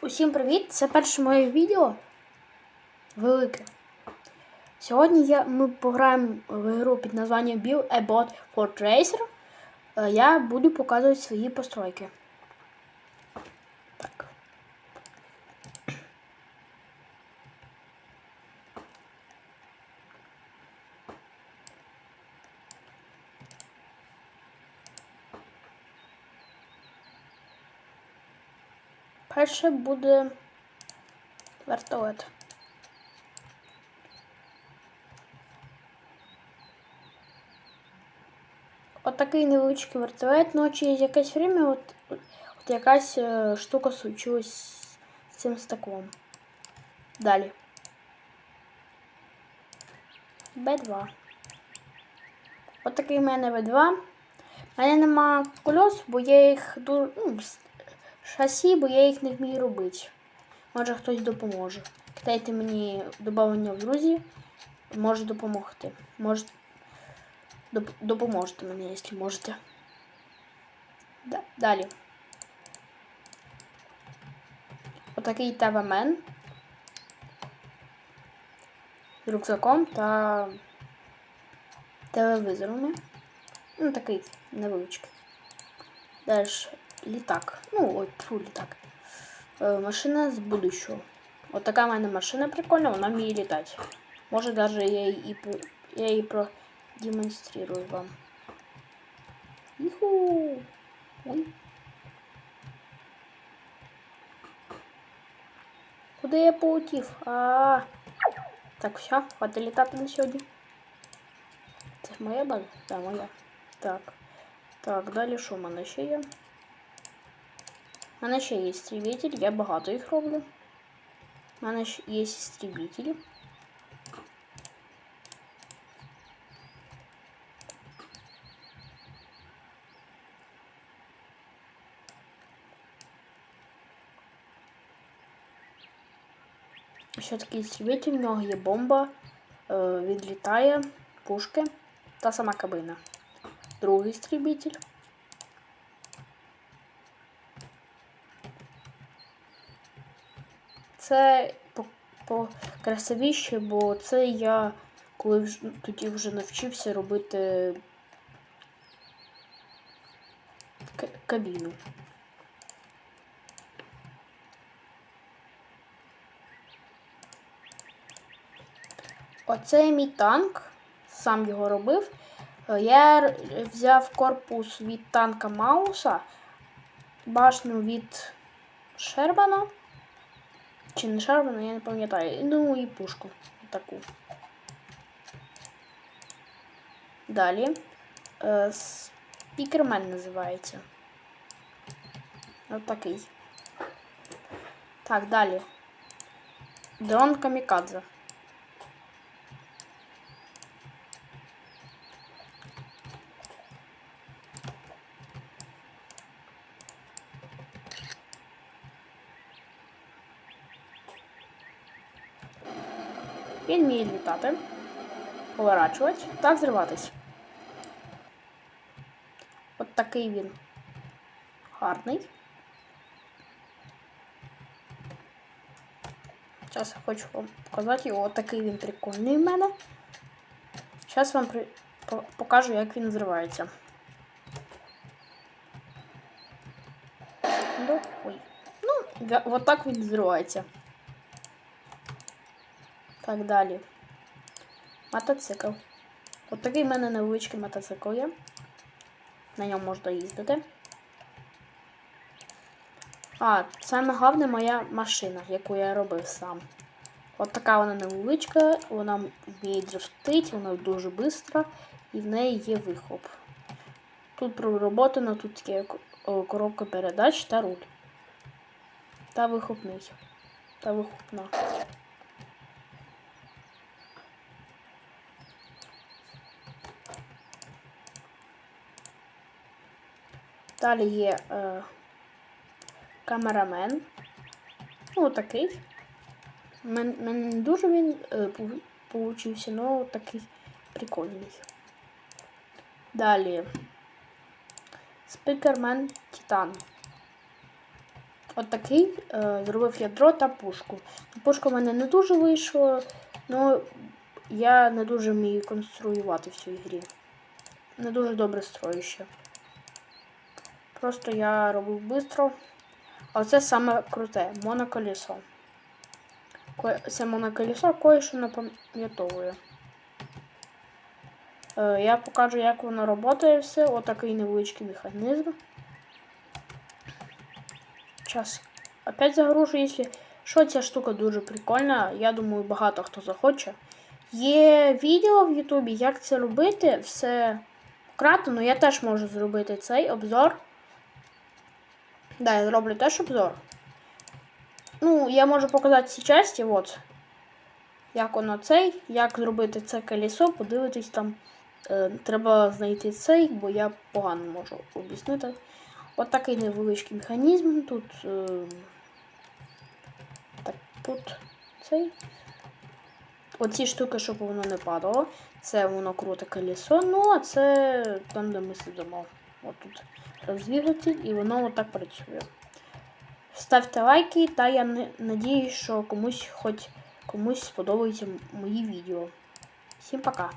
Усім привіт! Це перше моє відео. Велике. Сьогодні я, ми пограємо в ігру під названням Build a Bot for Tracer. Е, Я буду показувати свої постройки. Перше буде вертолет. От такий невеличкий вертолет, ну через якесь время от, от, от якась е, штука случилась з цим стеклом. Далі. Б2. От такий в мене Б2. У мене нема кольос, бо я їх ну, шасі, бо я їх не вмію робити. Може хтось допоможе. Кидайте мені додавання в друзі, може допомогти. Може доп- допоможете мені, якщо можете. Да- Далі. Отакий ТВ-мен. З рюкзаком та телевізорами. Ну, такий невеличкий. Далі літак. Ну, ой, фу, літак. Е, машина з будущого. От така в мене машина прикольна, вона вміє літати. Може навіть я її, по- я її продемонстрирую вам. Іху! Ой. Куди я полетів? А, Так, все, хватить літати на сьогодні. Це моя база? Так, моя. Так. Так, далі що в мене ще є? У мене ще є стрібітель, я багато їх роблю. У мене ще є стрібітель. Ще такий стрібітель, в нього є бомба, е, відлітає, пушки та сама кабина. Другий стрібітель. Це по, по бо це я коли тоді вже навчився робити кабіну. Оце мій танк, сам його робив. Е, Я взяв корпус від танка Мауса, башню від Шербана. Чи не Шербана, я не пам'ятаю. Ну і пушку таку. Далі. Е, Спікермен називається. Ось такий. Так, далі. Дрон Камікадзе. Він вміє літати, поворачувати та взриватись. От такий він гарний. Зараз я хочу вам показати його. От такий він прикольний в мене. Зараз вам при... покажу, як він взривається. Ну, ой. Ну, от він взривається. Так далі. Мотоцикл. От такий в мене невеличкий мотоцикл є. На ньому можна їздити. А, саме головне моя машина, яку я робив сам. От така вона невеличка, вона вміє дрифтить, вона дуже швидка і в неї є вихоп. Тут пророботано, тут є коробка передач та руль. Та вихопний. Та вихопна. Далі є е, камерамен. Ну, такий. Мен, мене не дуже він е, получився, але такий прикольний. Далі. Спікермен Титан. От е, зробив ядро та пушку. Пушка в мене не дуже вийшла, але я не дуже вмію конструювати в цій грі. Не дуже добре строю ще. Просто я робив швидко. А це саме круте моноколесо. Ко- Це моноколесо кое-що напам'ятовує. Е, Я покажу, як воно працює все. Отакий невеличкий механізм. Час. Опять загружу, якщо що ця штука дуже прикольна. Я думаю, багато хто захоче. Є відео в Ютубі, як це робити, все вкратно, але я теж можу зробити цей обзор. Да, я зроблю теж обзор. Ну, я можу показати ці часті, от. Як воно цей, як зробити це колесо, подивитись там. Е, треба знайти цей, бо я погано можу об'яснити. От такий невеличкий механізм. Тут. Е, так, тут цей. Оці штуки, щоб воно не падало. Це воно круте колесо. Ну, а це там, де ми сидимо. От тут роздвигатель, і воно отак працює. Ставте лайки, та я не- надіюсь, що комусь хоч комусь сподобаються мої відео. Всім пока!